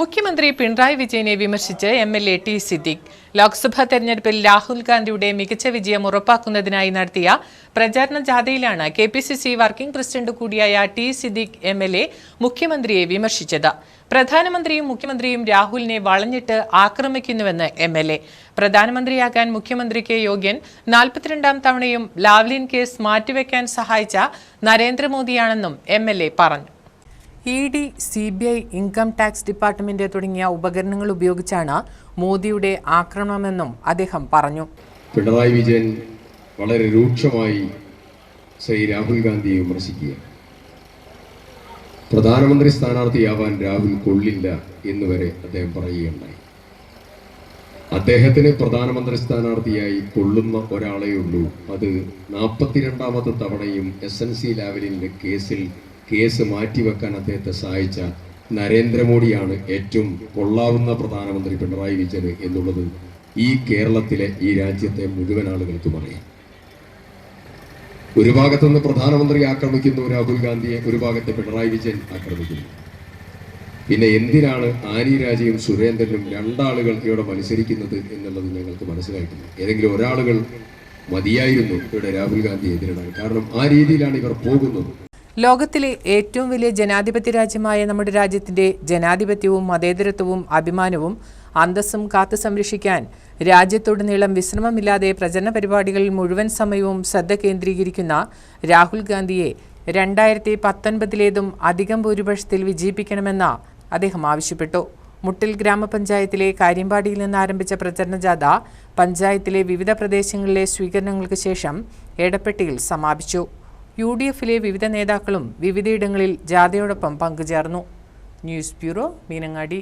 മുഖ്യമന്ത്രി പിണറായി വിജയനെ വിമർശിച്ച് M L A T Siddique. Lok Sabha തെരഞ്ഞെടുപ്പിൽ രാഹുൽ ഗാന്ധിയുടെ മികച്ച വിജയം ഉറപ്പാക്കുന്നതിനായി നടത്തിയ പ്രചാരണ ജാഥയിലാണ് K P C C working president കൂടിയായ T Siddique M L A മുഖ്യമന്ത്രിയെ വിമർശിച്ചത്. പ്രധാനമന്ത്രിയും മുഖ്യമന്ത്രിയും രാഹുലിനെ വളഞ്ഞിട്ട് ആക്രമിക്കുന്നുവെന്ന് എം എൽ എ. പ്രധാനമന്ത്രിയാകാൻ മുഖ്യമന്ത്രിക്ക് യോഗ്യൻ നാൽപ്പത്തിരണ്ടാം തവണയും ലാവ്ലിൻ കേസ് മാറ്റിവെക്കാൻ സഹായിച്ച നരേന്ദ്രമോദിയാണെന്നും എം എൽ എ പറഞ്ഞു. E D C B I income tax department തുടങ്ങിയ ഉപകരണങ്ങൾ ഉപയോഗിച്ചാണ് മോദിയുടെ ആക്രമണമെന്നും അദ്ദേഹം പറഞ്ഞു. പിണറായി വിജയൻ വളരെ രൂക്ഷമായി ശ്രീ രാഹുൽ ഗാന്ധിയെ വിമർശിക്കുക പ്രധാനമന്ത്രി സ്ഥാനാർത്ഥിയാവാൻ രാഹുൽ കൊള്ളില്ല എന്ന് വരെ അദ്ദേഹം പറയുകയുണ്ടായി. അദ്ദേഹത്തിന് പ്രധാനമന്ത്രി സ്ഥാനാർത്ഥിയായി കൊള്ളുന്ന ഒരാളേ ഉള്ളൂ. അത് നാൽപ്പത്തിരണ്ടാമത്തെ തവണയും എസ് എൻ സി ലാവലിന്റെ കേസിൽ കേസ് മാറ്റിവെക്കാൻ അദ്ദേഹത്തെ സഹായിച്ച നരേന്ദ്രമോദിയാണ് ഏറ്റവും കൊള്ളാവുന്ന പ്രധാനമന്ത്രി പിണറായി വിജയൻ എന്നുള്ളത് ഈ കേരളത്തിലെ ഈ രാജ്യത്തെ മുഴുവൻ ആളുകൾക്കും അറിയാം ഒരു ഭാഗത്തുനിന്ന് പ്രധാനമന്ത്രി ആക്രമിക്കുന്നു രാഹുൽ ഗാന്ധിയെ ഒരു ഭാഗത്ത് പിണറായി വിജയൻ ആക്രമിക്കുന്നു. പിന്നെ എന്തിനാണ് ആനി രാജയും സുരേന്ദ്രനും രണ്ടാളുകൾ ഇവിടെ മത്സരിക്കുന്നത് എന്നുള്ളത് ഞങ്ങൾക്ക് മനസ്സിലായിട്ടില്ല. ഏതെങ്കിലും ഒരാളുകൾ മതിയായിരുന്നു ഇവിടെ രാഹുൽ ഗാന്ധിയെ എതിരിടാൻ. കാരണം ആ രീതിയിലാണ് ഇവർ പോകുന്നത്. ലോകത്തിലെ ഏറ്റവും വലിയ ജനാധിപത്യ രാജ്യമായ നമ്മുടെ രാജ്യത്തിന്റെ ജനാധിപത്യവും മതേതരത്വവും അഭിമാനവും അന്തസ്സും കാത്തു സംരക്ഷിക്കാൻ രാജ്യത്തുടനീളം വിശ്രമമില്ലാതെ പ്രചരണ പരിപാടികളിൽ മുഴുവൻ സമയവും ശ്രദ്ധ കേന്ദ്രീകരിക്കുന്ന രാഹുൽ ഗാന്ധിയെ രണ്ടായിരത്തി പത്തൊൻപതിലേതും അധികം ഭൂരിപക്ഷത്തിൽ വിജയിപ്പിക്കണമെന്ന് അദ്ദേഹം ആവശ്യപ്പെട്ടു. മുട്ടിൽ ഗ്രാമപഞ്ചായത്തിലെ കാര്യമ്പാടിയിൽ നിന്ന് ആരംഭിച്ച പ്രചരണ ജാഥ പഞ്ചായത്തിലെ വിവിധ പ്രദേശങ്ങളിലെ സ്വീകരണങ്ങൾക്ക് ശേഷം എടപ്പെട്ടിയിൽ സമാപിച്ചു. യു ഡി എഫിലെ വിവിധ നേതാക്കളും വിവിധയിടങ്ങളിൽ ജാഥയോടൊപ്പം പങ്കുചേർന്നു. News bureau Meenangadi.